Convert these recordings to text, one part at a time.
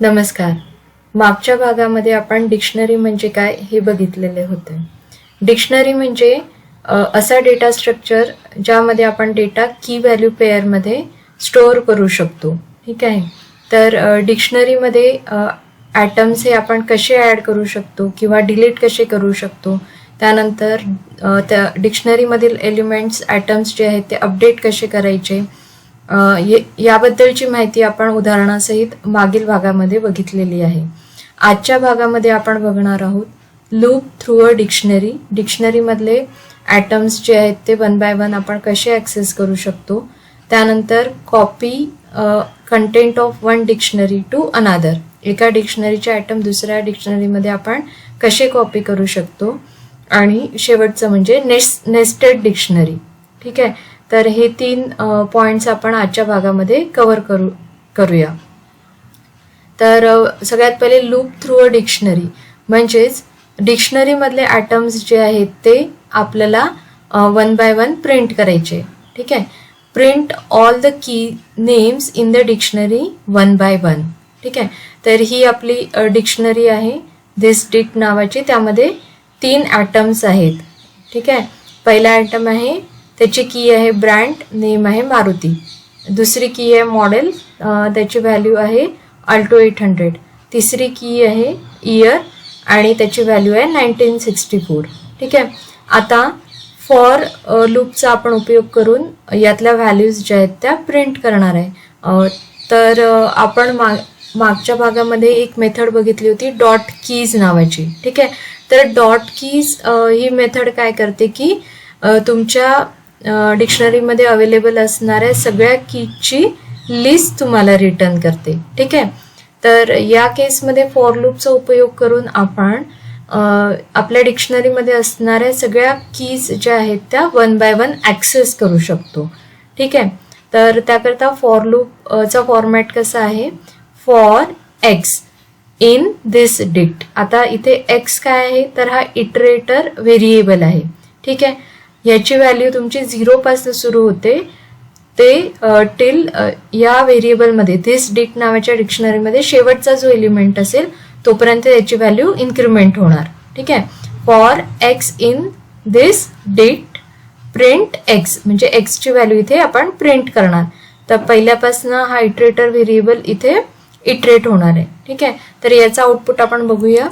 नमस्कार. मागच्या भागामध्ये आपण डिक्शनरी म्हणजे काय हे बघितलेले होते. डिक्शनरी म्हणजे असा डेटा स्ट्रक्चर ज्यामध्ये आपण डेटा की व्हॅल्यू पेअरमध्ये स्टोअर करू शकतो. ठीक आहे? तर डिक्शनरीमध्ये ॲटम्स हे आपण कसे ॲड करू शकतो किंवा डिलीट कसे करू शकतो? त्यानंतर त्या डिक्शनरीमधील एलिमेंट्स ॲटम्स जे आहेत ते अपडेट कसे करायचे? याबद्दलची माहिती आपण उदाहरणासहित मागील भागामध्ये बघितलेली आहे. आजच्या भागामध्ये आपण बघणार आहोत लूप थ्रू अ डिक्शनरी. डिक्शनरीमधले ॲटम्स जे आहेत ते वन बाय वन आपण कसे ॲक्सेस करू शकतो? त्यानंतर copy content of one dictionary to another. एका डिक्शनरीचे ॲटम दुसऱ्या डिक्शनरीमध्ये आपण कसे कॉपी करू शकतो? आणि शेवटचं म्हणजे नेस्ट नेस्टेड डिक्शनरी. ठीक आहे? तर हे तीन पॉइंट्स आपण आजच्या भागामध्ये कव्हर करू करूया. तर सगळ्यात पहिले लूप थ्रू अ डिक्शनरी म्हणजेच डिक्शनरीमधले ॲटम्स जे आहेत ते आपल्याला वन बाय वन प्रिंट करायचे. ठीक आहे? Print all the key names in the dictionary one by one ठीक आहे? तर ही आपली डिक्शनरी आहे. दिस डिक नावाची त्यामध्ये तीन ॲटम्स आहेत. ठीक आहे? पहिला ॲटम आहे त्याची की आहे ब्रँड नेम आहे मारुती. दुसरी की आहे मॉडेल त्याची व्हॅल्यू आहे अल्टो एट हंड्रेड तिसरी की आहे इयर आणि त्याची व्हॅल्यू आहे नाईन्टीन सिक्स्टी फोर ठीक आहे? आता फॉर लूपचा आपण उपयोग करून यातल्या व्हॅल्यूज ज्या आहेत त्या प्रिंट करणार आहे. तर आपण मा मागच्या भागामध्ये एक मेथड बघितली होती डॉट कीज नावाची. ठीक आहे? तर डॉट कीज ही मेथड काय करते की तुमच्या डिक्शनरीमध्ये अवेलेबल असणाऱ्या सगळ्या कीजची लिस्ट तुम्हाला रिटर्न करते. ठीक आहे? तर या केसमध्ये फॉर लूपचा उपयोग करून आपण आपल्या डिक्शनरीमध्ये असणाऱ्या सगळ्या कीज ज्या आहेत त्या वन बाय वन ॲक्सेस करू शकतो. ठीक आहे? तर त्याकरता फॉर लूपचा फॉर्मॅट कसा आहे? For x in this dict आता इथे एक्स काय आहे? तर हा इटरेटर व्हेरिएबल आहे. ठीक आहे? ह्याची व्हॅल्यू तुमची झिरोपासून सुरू होते. ते टिल या व्हेरिएबलमध्ये दिस डिट नावाच्या डिक्शनरीमध्ये शेवटचा जो एलिमेंट असेल तोपर्यंत त्याची व्हॅल्यू इन्क्रिमेंट होणार. ठीक आहे? फॉर एक्स इन दिस डिट प्रिंट एक्स म्हणजे एक्सची व्हॅल्यू इथे आपण प्रिंट करणार. तर पहिल्यापासून हा इटरेटर व्हेरिएबल इथे इटरेट होणार आहे. ठीक आहे? तर याचा आउटपुट आपण बघूया.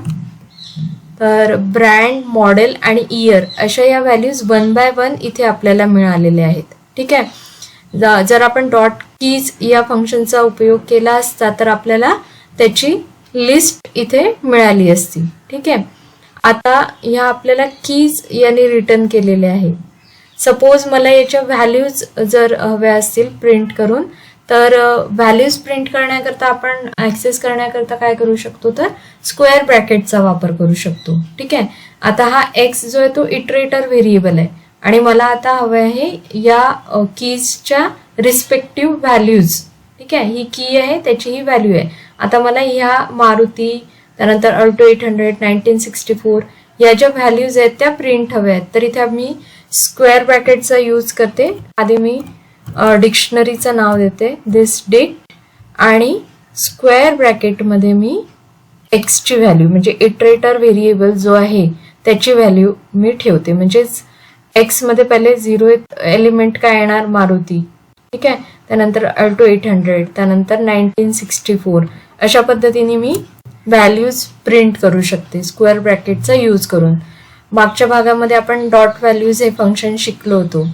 तर ब्रँड मॉडेल आणि इयर अशा या व्हॅल्यूज वन बाय वन इथे आपल्याला मिळालेल्या आहेत. ठीक आहे? जर आपण डॉट कीज या फंक्शनचा उपयोग केला असता तर आपल्याला त्याची लिस्ट इथे मिळाली असती. ठीक आहे? आता ह्या आपल्याला कीज यांनी रिटर्न केलेले आहे सपोज मला याच्या व्हॅल्यूज जर हव्या असतील प्रिंट करून तर व्हॅल्यूज प्रिंट करण्याकरता आपण ऍक्सेस करण्याकरता काय करू शकतो तर स्क्वेअर ब्रॅकेटचा वापर करू शकतो. ठीक आहे? आता हा एक्स जो आहे तो इटरेटर व्हेरिएबल आहे. आणि मला आता हवं आहे या कीजच्या रिस्पेक्टिव्ह व्हॅल्यूज ठीक आहे? ही की आहे त्याची ही व्हॅल्यू आहे. आता मला ह्या मारुती त्यानंतर Alto eight hundred nineteen sixty four या ज्या व्हॅल्यूज आहेत त्या प्रिंट हव्या आहेत. तर इथे मी स्क्वेअर ब्रॅकेटचा यूज करते. आधी मी डिक्शनरीचं नाव देते. दिस डेट आणि स्क्वेअर ब्रॅकेटमध्ये मी एक्सची व्हॅल्यू म्हणजे इटरेटर व्हेरिएबल जो आहे त्याची व्हॅल्यू मी ठेवते. म्हणजेच एक्समध्ये पहिले झिरो एलिमेंट काय येणार? मारुती. ठीक आहे? त्यानंतर अल्टो एट हंड्रेड त्यानंतर नाईन्टीन सिक्स्टी फोर अशा पद्धतीने मी व्हॅल्यूज प्रिंट करू शकते स्क्वेअर ब्रॅकेटचा यूज करून. मागच्या भागामध्ये आपण डॉट व्हॅल्यूज हे फंक्शन शिकलो होतो.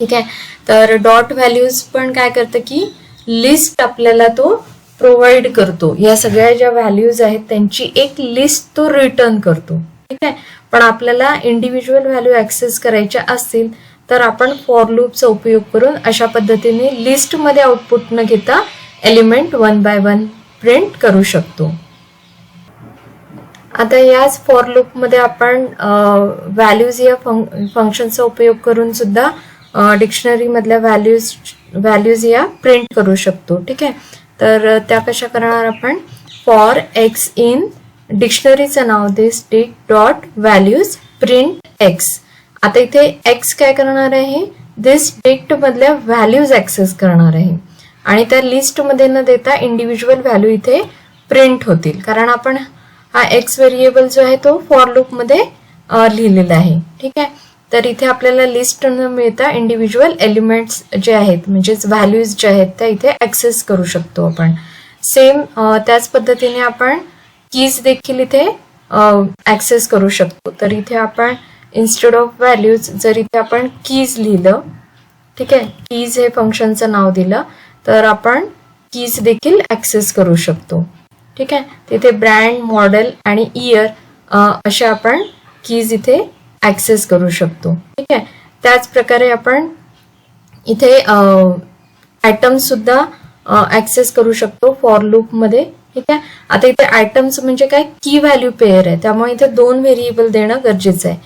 ठीक आहे? तर डॉट व्हॅल्यूज पण काय करतं की लिस्ट आपल्याला तो प्रोव्हाइड करतो. या सगळ्या ज्या व्हॅल्यूज आहेत त्यांची एक लिस्ट तो रिटर्न करतो. ठीक आहे? पण आपल्याला इंडिव्हिज्युअल व्हॅल्यू ऍक्सेस करायच्या असतील तर आपण फॉर लूपचा उपयोग करून अशा पद्धतीने लिस्टमध्ये आउटपुट न घेता element one by one print करू शकतो. आता याच फॉर लूपमध्ये आपण व्हॅल्यूज या फंक्शनचा उपयोग करून सुद्धा डिक्शनरीमधल्या व्हॅल्यूज व्हॅल्यूज या प्रिंट करू शकतो. ठीक आहे? तर त्या कशा करणार आपण? फॉर एक्स इन डिक्शनरीचं नाव दे स्टिक डॉट व्हॅल्यूज प्रिंट एक्स आता इथे एक्स काय करणार आहे? दिस डिक्ट मधल्या व्हॅल्यूज ऍक्सेस करणार आहे. आणि त्या लिस्टमध्ये न देता इंडिव्हिज्युअल व्हॅल्यू इथे प्रिंट होतील. कारण आपण हा एक्स व्हेरिएबल जो आहे तो फॉर लूपमध्ये लिहिलेला आहे. ठीक आहे? तर इथे आपल्याला लिस्ट न मिळता इंडिव्हिज्युअल एलिमेंट्स जे आहेत म्हणजेच व्हॅल्यूज जे आहेत त्या इथे ऍक्सेस करू शकतो आपण. सेम त्याच पद्धतीने आपण कीज देखील इथे ऍक्सेस करू शकतो. तर इथे आपण इन्स्टेड ऑफ व्हॅल्यूज जर इथे आपण कीज लिहिलं ठीक आहे? कीज हे फंक्शनचं नाव दिलं तर आपण कीज देखील ऍक्सेस करू शकतो. ठीक आहे? तिथे ब्रँड मॉडेल आणि इयर अशा आपण कीज इथे ॲक्सेस करू शकतो. ठीक आहे? त्याच प्रकारे आपण इथे ॲटम्ससुद्धा सुद्धा करू शकतो फॉर लूपमध्ये ठीक आहे? आता इथे आयटम्स म्हणजे काय? की व्हॅल्यू पेअर आहे. त्यामुळे इथे दोन व्हेरिएबल देणं गरजेचं आहे.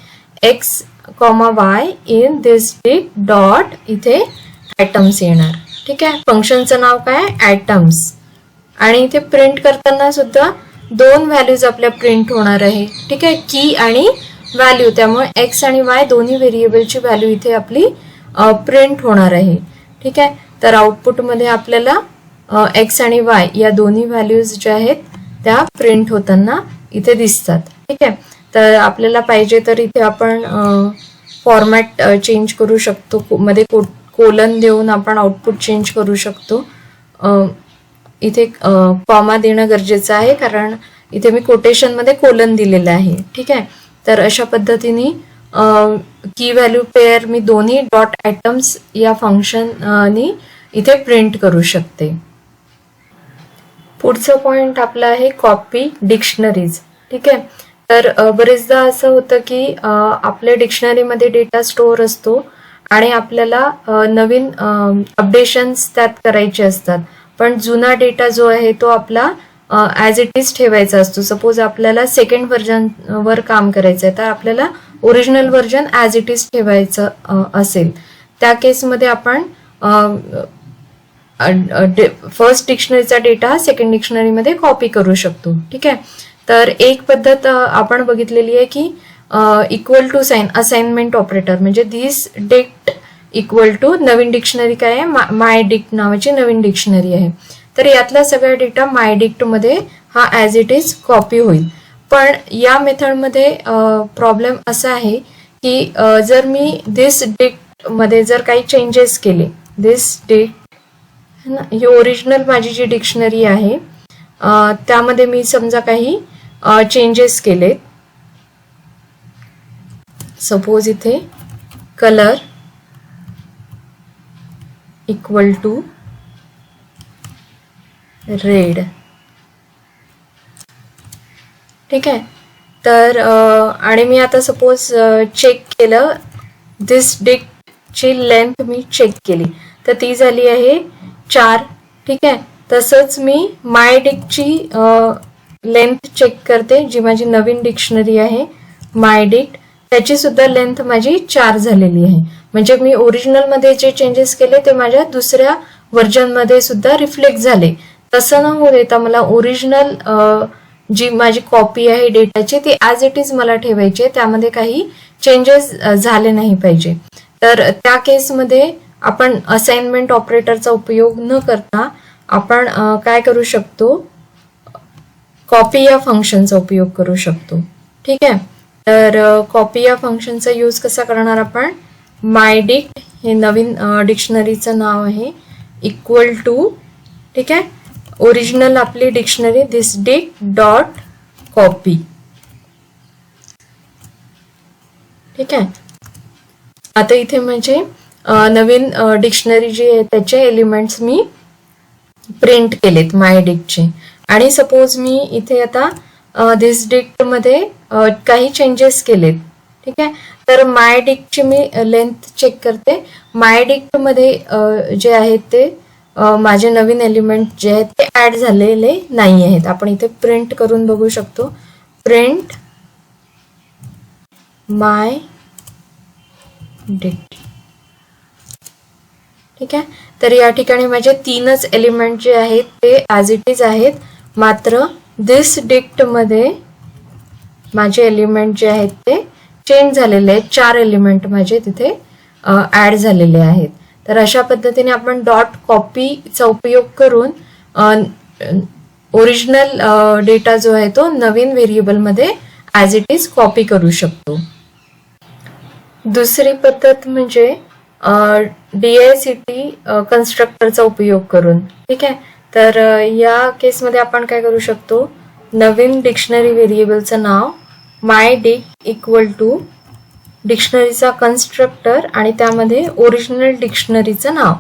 X comma Y in this dict dot इथे आयटम्स येणार. ठीक आहे? फंक्शनचं नाव काय? ॲटम्स आणि इथे प्रिंट करताना सुद्धा दोन व्हॅल्यूज आपल्या प्रिंट होणार आहे. ठीक आहे? की आणि व्हॅल्यू त्यामुळे एक्स आणि वाय दोन्ही व्हेरिएबलची व्हॅल्यू इथे आपली प्रिंट होणार आहे. ठीक आहे? तर आउटपुटमध्ये आपल्याला एक्स आणि वाय या दोन्ही व्हॅल्यूज ज्या आहेत त्या प्रिंट होताना इथे दिसतात. ठीक आहे? तर आपल्याला पाहिजे तर इथे आपण फॉर्मॅट चेंज करू शकतो. को- मध्ये को कोलन देऊन आपण आउटपुट चेंज करू शकतो. इथे कॉमा देणं गरजेचं आहे कारण इथे मी कोटेशनमध्ये कोलन दिलेलं आहे. ठीक आहे? तर अशा पद्धतीने की व्हॅल्यू पेअर मी दोन्ही डॉट आयटम्स या फंक्शननी इथे प्रिंट करू शकते. पुढचं पॉइंट आपला आहे कॉपी डिक्शनरीज ठीक आहे? तर बरेचदा असं होतं की आपल्या डिक्शनरीमध्ये डेटा स्टोअर असतो आणि आपल्याला नवीन अपडेशन्स त्यात करायचे असतात. पण जुना डेटा जो आहे तो आपला ॲज इट इज ठेवायचा असतो. सपोज आपल्याला सेकंड व्हर्जन वर काम करायचं आहे तर आपल्याला original version as it is ठेवायचं असेल. त्या केसमध्ये आपण फर्स्ट डिक्शनरीचा डेटा सेकंड डिक्शनरीमध्ये कॉपी करू शकतो. ठीक आहे? तर एक पद्धत आपण बघितलेली आहे की equal to sign assignment operator म्हणजे दिस डिक्ट इक्वल टू नवीन डिक्शनरी काय आहे? माय डिक्ट नावाची नवीन डिक्शनरी आहे. तर यातला सगळा डेटा माय डिक्टमध्ये हा ॲज इट इज कॉपी होईल. पण या मेथडमध्ये प्रॉब्लेम असा आहे की जर मी दिस डिक्टमध्ये जर काही चेंजेस केले दिस डिक्ट है ना ही ओरिजिनल माझी जी डिक्शनरी आहे त्यामध्ये मी समजा काही चेंजेस केले. सपोज इथे कलर इक्वल टू रेड. ठीक आहे. तर आणि मी आता सपोज चेक केलं. दिस डिकची लेंथ मी चेक केली. तर ती झाली आहे चार. ठीक आहे. तसंच मी माय डिकची लेंथ चेक करते जी माझी नवीन डिक्शनरी आहे. माय डिक्ट त्याची सुद्धा लेंथ माझी चार झालेली आहे. म्हणजे मी ओरिजिनलमध्ये जे चेंजेस केले ते माझ्या दुसऱ्या व्हर्जनमध्ये सुद्धा रिफ्लेक्ट झाले. तसं न होऊ देता मला ओरिजिनल जी माझी कॉपी आहे डेटाची ती ॲज इट इज मला ठेवायची आहे. त्यामध्ये काही चेंजेस झाले नाही पाहिजे. तर त्या केसमध्ये आपण असाइनमेंट ऑपरेटरचा उपयोग न करता आपण काय करू शकतो? कॉपी या फंक्शनचा उपयोग करू शकतो. ठीक आहे? तर कॉपी या फंक्शनचा यूज कसा करणार आपण? माय डिक्ट हे नवीन डिक्शनरीचं नाव आहे. इक्वल टू ठीक आहे? ओरिजिनल आपली dictionary this dict dot copy ठीक आहे? आता इथे म्हणजे नवीन डिक्शनरी जी आहे त्याचे एलिमेंट्स मी प्रिंट केलेत माय डिकचे आणि सपोज मी इथे आता दिस डिक्टमध्ये काही चेंजेस केलेत. ठीक आहे? तर माय डिकची मी लेंथ चेक करते. माय डिक्टमध्ये जे आहेत ते माझे नवीन एलिमेंट जे आहेत ते ऍड झालेले नाही आहेत. आपण इथे प्रिंट करून बघू शकतो. प्रिंट माय डिक्ट ठीक आहे? तर या ठिकाणी माझे तीनच एलिमेंट जे आहेत ते ॲज इट इज आहेत. मात्र दिस डिक्टमध्ये माझे एलिमेंट जे आहेत ते चेंज झालेले आहेत. चार एलिमेंट माझे तिथे ऍड झालेले आहेत. तर अशा पद्धतीने आपण डॉट कॉपीचा उपयोग करून ओरिजिनल डेटा जो आहे तो नवीन व्हेरिएबलमध्ये ॲज इट इज कॉपी करू शकतो. दुसरी पद्धत म्हणजे डी आय सी टी कन्स्ट्रक्टरचा उपयोग करून. ठीक आहे? तर या केसमध्ये आपण काय करू शकतो? नवीन डिक्शनरी व्हेरिएबलचं नाव माय डिक इक्वल टू डिक्शनरीचा कन्स्ट्रक्टर आणि त्यामध्ये ओरिजिनल डिक्शनरीचं नाव.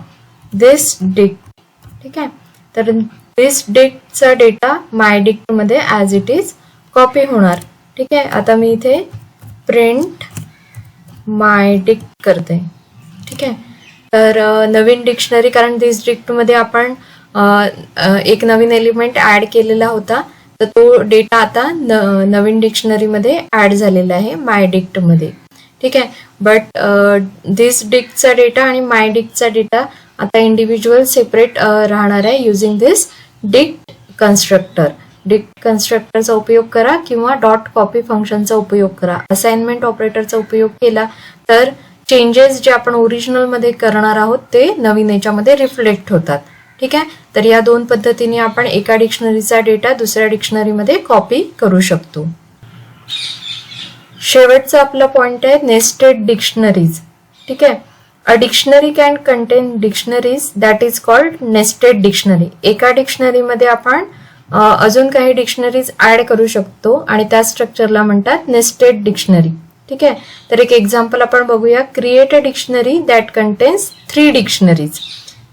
दिस डिक ठीक आहे? तर दिस डिकचा डेटा माय डिक्टमध्ये ॲज इट इज कॉपी होणार. ठीक आहे? आता मी इथे प्रिंट माय डिक्ट करते. ठीक आहे? तर नवीन डिक्शनरी कारण दिस डिक्टमध्ये आपण एक नवीन एलिमेंट ॲड केलेला होता. तर तो डेटा आता न, नवीन डिक्शनरीमध्ये ॲड झालेला आहे माय डिक्टमध्ये ठीक आहे? बट दिस डिकचा डेटा आणि माय डिकचा डेटा आता इंडिव्हिज्युअल सेपरेट uh, राहणार आहे using this dict constructor dict कन्स्ट्रक्टरचा उपयोग करा किंवा डॉट कॉपी फंक्शनचा उपयोग करा. असाइनमेंट ऑपरेटरचा उपयोग केला तर चेंजेस जे आपण ओरिजिनलमध्ये करणार आहोत ते नवीन याच्यामध्ये रिफ्लेक्ट होतात. ठीक आहे? तर या दोन पद्धतीने आपण एका डिक्शनरीचा डेटा दुसऱ्या डिक्शनरीमध्ये कॉपी करू शकतो. शेवटचा आपला पॉइंट आहे नेस्टेड डिक्शनरीज ठीक आहे? A dictionary can contain dictionaries that is called nested dictionary एका डिक्शनरीमध्ये आपण अजून काही डिक्शनरीज ऍड करू शकतो आणि त्या स्ट्रक्चरला म्हणतात नेस्टेड डिक्शनरी ठीक आहे? तर एक एक्झाम्पल आपण बघूया. Create a dictionary that contains three dictionaries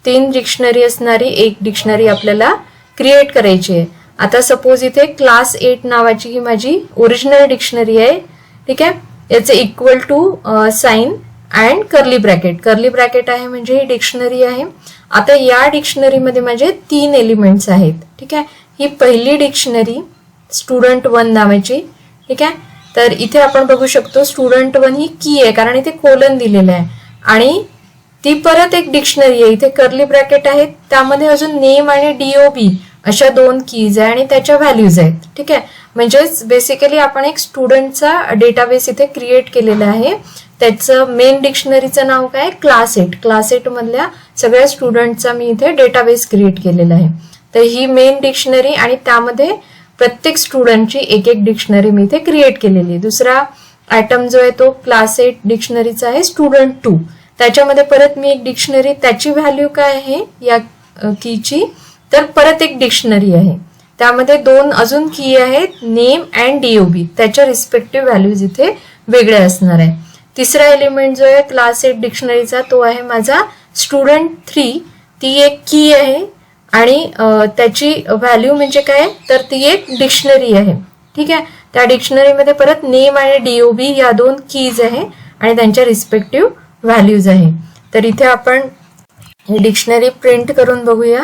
तीन डिक्शनरी असणारी एक डिक्शनरी आपल्याला क्रिएट करायची आहे. आता सपोज इथे क्लास एट नावाची ही माझी ओरिजिनल डिक्शनरी आहे. ठीक आहे? याचे equal to sign and curly bracket curly bracket आहे म्हणजे ही डिक्शनरी आहे. आता या डिक्शनरीमध्ये माझे तीन एलिमेंट्स आहेत. ठीक आहे? ही पहिली डिक्शनरी स्टुडंट वन नावाची. ठीक आहे? तर इथे आपण बघू शकतो स्टुडंट वन ही की आहे कारण इथे कोलन दिलेलं आहे. आणि ती परत एक डिक्शनरी आहे. इथे कर्ली ब्रॅकेट आहेत. त्यामध्ये अजून नेम आणि डीओबी अशा दोन कीज आहे आणि त्याच्या व्हॅल्यूज आहेत. ठीक आहे? म्हणजेच बेसिकली आपण एक स्टुडंटचा डेटाबेस इथे क्रिएट केलेला आहे. त्याचं मेन डिक्शनरीचं नाव काय? क्लास एट क्लास एट मधल्या सगळ्या स्टुडंटचा मी इथे डेटाबेस क्रिएट केलेला आहे. तर ही मेन डिक्शनरी आणि त्यामध्ये प्रत्येक स्टुडंटची एक एक डिक्शनरी मी इथे क्रिएट केलेली आहे. दुसरा आयटम जो आहे तो क्लास एट डिक्शनरीचा आहे स्टुडंट टू त्याच्यामध्ये परत मी एक डिक्शनरी त्याची व्हॅल्यू काय आहे? या कीची तर परत एक डिक्शनरी आहे. त्यामध्ये दोन अजून की आहेत नेम अँड डीओबी त्याच्या रिस्पेक्टिव्ह व्हॅल्यूज इथे वेगळ्या असणार आहे. तिसरा एलिमेंट जो आहे क्लास एट डिक्शनरीचा तो आहे माझा स्टुडंट थ्री ती एक की आहे आणि त्याची व्हॅल्यू म्हणजे काय? तर ती एक डिक्शनरी आहे. ठीक आहे? त्या डिक्शनरीमध्ये परत नेम आणि डीओबी या दोन कीज आहे आणि त्यांच्या रिस्पेक्टिव्ह व्हॅल्यूज आहे. तर इथे आपण ही डिक्शनरी प्रिंट करून बघूया.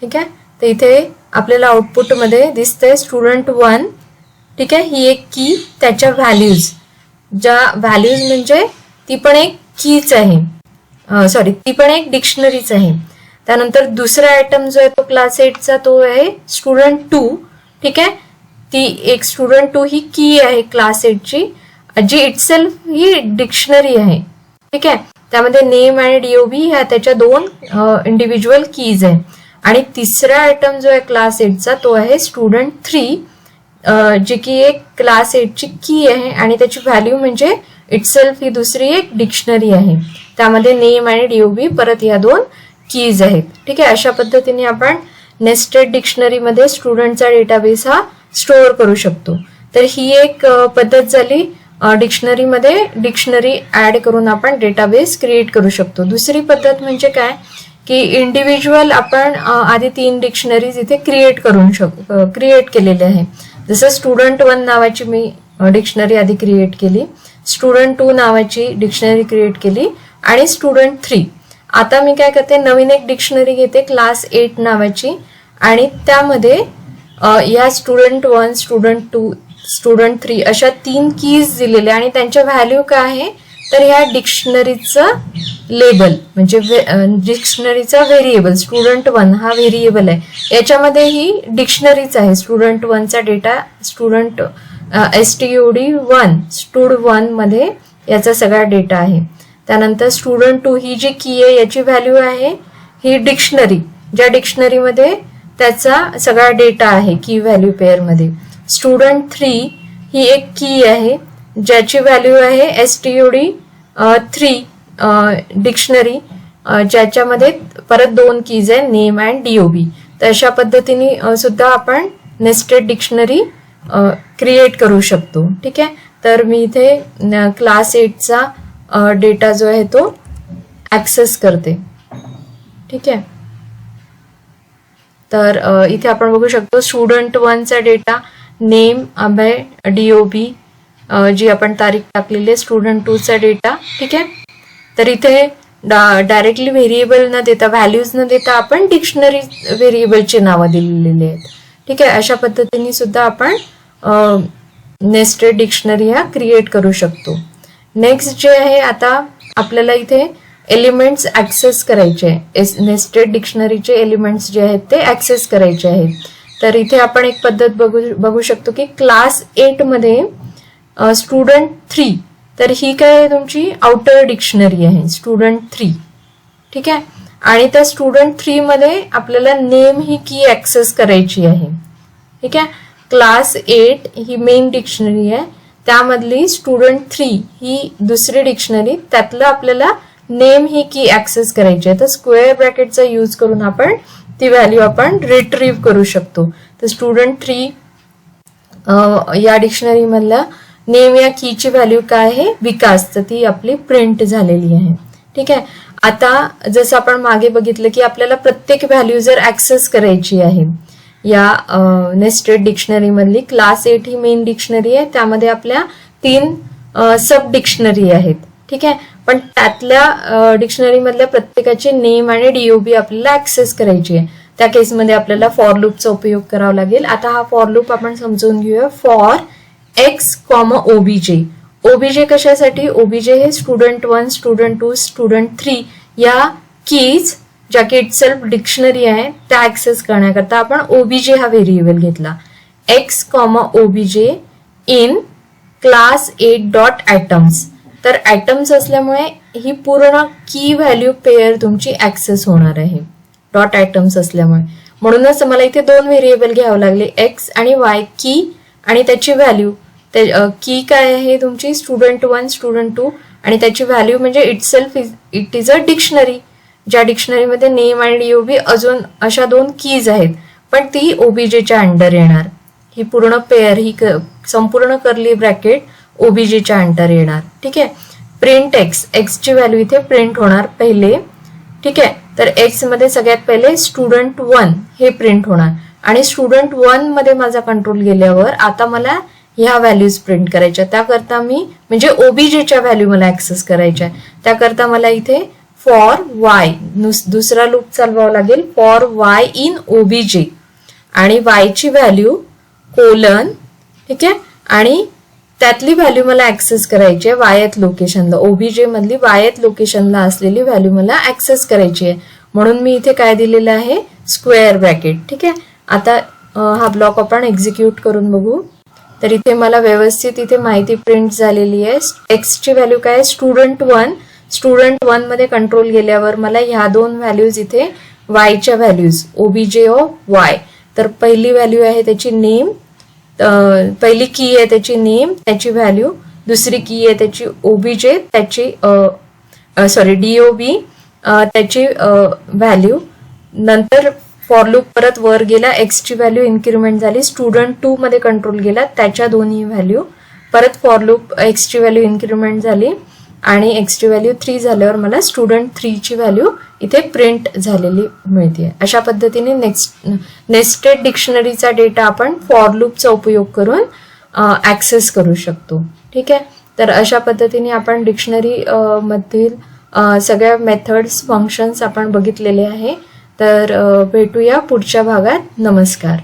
ठीक आहे? तर इथे आपल्याला आउटपुटमध्ये दिसतंय स्टुडंट वन ठीक आहे? ही एक की त्याच्या व्हॅल्यूज ज्या व्हॅल्यूज म्हणजे ती पण एक कीच आहे. सॉरी ती पण एक डिक्शनरीच आहे. त्यानंतर दुसरा आयटम जो आहे तो क्लास एटचा तो आहे स्टुडंट टू ठीक आहे? ती एक स्टुडंट टू ही की आहे क्लास एटची जी इटसेल्फ ही डिक्शनरी आहे. ठीक आहे? त्यामध्ये नेम आणि डीओबी ह्या त्याच्या दोन इंडिव्हिज्युअल कीज आहे. आणि तिसरा आयटम जो आहे क्लास एटचा तो आहे स्टुडंट थ्री जी की एक क्लास एटची की आहे आणि त्याची व्हॅल्यू म्हणजे इटसेल्फ ही दुसरी एक डिक्शनरी आहे. त्यामध्ये नेम आणि डीओबी परत या दोन कीज आहेत. ठीक आहे? अशा पद्धतीने आपण नेस्टेड डिक्शनरीमध्ये स्टुडंटचा डेटाबेस हा स्टोअर करू शकतो. तर ही एक पद्धत झाली. डिक्शनरीमध्ये डिक्शनरी ऍड करून आपण डेटाबेस क्रिएट करू शकतो. दुसरी पद्धत म्हणजे काय? की इंडिव्हिज्युअल आपण आधी तीन डिक्शनरीज इथे क्रिएट करून शकू क्रिएट केलेले आहे. जसं स्टुडंट वन नावाची मी डिक्शनरी आधी क्रिएट केली स्टुडंट टू नावाची डिक्शनरी क्रिएट केली आणि स्टुडंट थ्री आता मी काय करते नवीन एक डिक्शनरी घेते क्लास एट नावाची आणि त्यामध्ये या student one student two student three अशा तीन कीज दिलेल्या आणि त्यांच्या व्हॅल्यू काय आहे? तर ह्या डिक्शनरीचं लेबल म्हणजे डिक्शनरीचा व्हेरिएबल स्टुडंट वन हा व्हेरिएबल आहे. याच्यामध्ये ही डिक्शनरीच आहे. Student वनचा data student S T U D one stud वनमध्ये याचा सगळा डेटा आहे. त्यानंतर स्टुडंट टू ही जी की आहे याची व्हॅल्यू आहे ही डिक्शनरी. ज्या डिक्शनरीमध्ये त्याचा सगळा डेटा आहे की व्हॅल्यू पेअरमध्ये स्टुडंट थ्री ही एक की आहे ज्याची व्हॅल्यू आहे S T O D three dictionary ज्याच्यामध्ये परत दोन कीज आहे नेम अँड डीओबी तर अशा पद्धतीने सुद्धा आपण नेस्टेड डिक्शनरी क्रिएट करू शकतो. ठीक आहे? तर मी इथे क्लास एटचा डेटा जो आहे तो ॲक्सेस करते. ठीक आहे? तर इथे आपण बघू शकतो स्टुडंट वनचा डेटा नेम अभय डीओबी जी आपण तारीख टाकलेली आहे स्टुडंट टूचा डेटा ठीक आहे? तर इथे डायरेक्टली व्हेरिएबल न देता व्हॅल्यूज न देता आपण डिक्शनरी व्हेरिएबलची नावं दिलेली आहेत. ठीक आहे? अशा पद्धतीने सुद्धा आपण नेस्टेड डिक्शनरी ह्या क्रिएट करू शकतो. नेक्स्ट जे आहे आता आपल्याला इथे एलिमेंट्स ऍक्सेस करायचे आहे. नेस्टेड डिक्शनरीचे एलिमेंट्स जे आहेत ते ऍक्सेस करायचे आहेत तर इथे आपण एक पद्धत बघू बघू शकतो की क्लास एटमध्ये मध्ये स्टुडंट थ्री तर ही काय आहे तुमची? आउटर डिक्शनरी आहे. स्टुडंट थ्री ठीक आहे? आणि त्या स्टुडंट थ्रीमध्ये आपल्याला नेम ही की ॲक्सेस करायची आहे. ठीक आहे? क्लास एट ही मेन डिक्शनरी आहे. त्यामधली स्टुडंट थ्री ही दुसरी डिक्शनरी त्यातलं आपल्याला नेम ही की ॲक्सेस करायची आहे. तर स्क्वेअर ब्रॅकेटचा यूज करून आपण ती व्हॅल्यू आपण रिट्रीव्ह करू शकतो. तर स्टुडंट थ्री या डिक्शनरीमधल्या नेम या कीची व्हॅल्यू काय आहे? विकास. तर ती आपली प्रिंट झालेली आहे. ठीक आहे? आता जसं आपण मागे बघितलं की आपल्याला प्रत्येक व्हॅल्यू जर ऍक्सेस करायची आहे या नेस्टेड डिक्शनरी मधली क्लास एट ही मेन डिक्शनरी आहे. त्यामध्ये आपल्या तीन सब डिक्शनरी आहेत. ठीक आहे? पण त्यातल्या डिक्शनरी मधल्या प्रत्येकाचे नेम आणि डीओबी आपल्याला ऍक्सेस करायची आहे. त्या केसमध्ये आपल्याला फॉर लूपचा उपयोग करावा लागेल. आता हा फॉर लूप आपण समजून घेऊया. For X comma obj obj कशासाठी? ओबीजे हे student one student two student three या कीज ज्या की इटसेल्फ डिक्शनरी आहे त्या ऍक्सेस करण्याकरता आपण ओबीजे हा व्हेरिएबल घेतला. X comma obj in class eight dot items तर ॲटम्स असल्यामुळे ही पूर्ण की व्हॅल्यू पेअर तुमची ऍक्सेस होणार आहे. डॉट ॲटम्स असल्यामुळे. म्हणूनच मला इथे दोन व्हेरिएबल घ्यावं लागले. एक्स आणि वाय की आणि त्याची व्हॅल्यू ते की काय आहे तुमची? स्टुडंट वन स्टुडंट टू आणि त्याची व्हॅल्यू म्हणजे itself is it is a dictionary ज्या डिक्शनरीमध्ये नेम आणि बी अजून अशा दोन कीज आहेत. पण ती ओबीजेच्या अंडर येणार. ही पूर्ण पेअर ही क- संपूर्ण करली ब्रॅकेट ओबीजेच्या अंडर येणार. ठीक आहे? प्रिंट एक्स एक्सची व्हॅल्यू इथे प्रिंट होणार पहिले. ठीक आहे? तर एक्समध्ये सगळ्यात पहिले स्टुडंट वन हे प्रिंट होणार. आणि स्टुडंट वनमध्ये माझा कंट्रोल गेल्यावर आता मला ह्या व्हॅल्यूज प्रिंट करायच्या. त्याकरता मी म्हणजे ओबीजेच्या व्हॅल्यू मला ऍक्सेस करायच्या त्याकरता मला इथे फॉर वाय दुसरा लूप चालवावा लागेल. फॉर वाय इन ओबीजे आणि वायची व्हॅल्यू कोलन ठीक आहे? आणि त्यातली व्हॅल्यू मला ऍक्सेस करायची आहे वायत लोकेशनला ओबीजे मधली वायत लोकेशनला असलेली व्हॅल्यू मला ऍक्सेस करायची आहे. म्हणून मी इथे काय दिलेलं आहे? स्क्वेअर ब्रॅकेट ठीक आहे? आता हा ब्लॉक आपण एक्झिक्यूट करून बघू. तर इथे मला व्यवस्थित इथे माहिती प्रिंट झालेली आहे. एक्सची व्हॅल्यू काय आहे? स्टुडंट वन स्टुडंट वनमध्ये कंट्रोल गेल्यावर मला ह्या दोन व्हॅल्यूज इथे वायच्या व्हॅल्यूज ओबीजे ऑफ वाय तर पहिली व्हॅल्यू आहे त्याची नेम पहिली की आहे त्याची नेम त्याची व्हॅल्यू दुसरी की आहे त्याची ओबीजे त्याची सॉरी डीओबी त्याची व्हॅल्यू नंतर फॉर लूप परत वर गेला एक्सची व्हॅल्यू इन्क्रीमेंट झाली स्टुडंट टू मध्ये कंट्रोल गेला त्याच्या दोन्ही व्हॅल्यू परत फॉर लूप एक्सची व्हॅल्यू इन्क्रीमेंट झाली आणि एक्सची व्हॅल्यू थ्री झाल्यावर मला स्टुडंट थ्रीची व्हॅल्यू इथे प्रिंट झालेली मिळते अशा पद्धतीने नेक्स्ट नेस्टेड डिक्शनरीचा डेटा आपण फॉर लूपचा उपयोग करून ऍक्सेस करू शकतो. ठीक? आहे तर अशा पद्धतीने आपण डिक्शनरी मधील सगळ्या मेथड्स फंक्शन्स आपण बघितलेले आहे. तर भेटूया पुढच्या भागात. नमस्कार.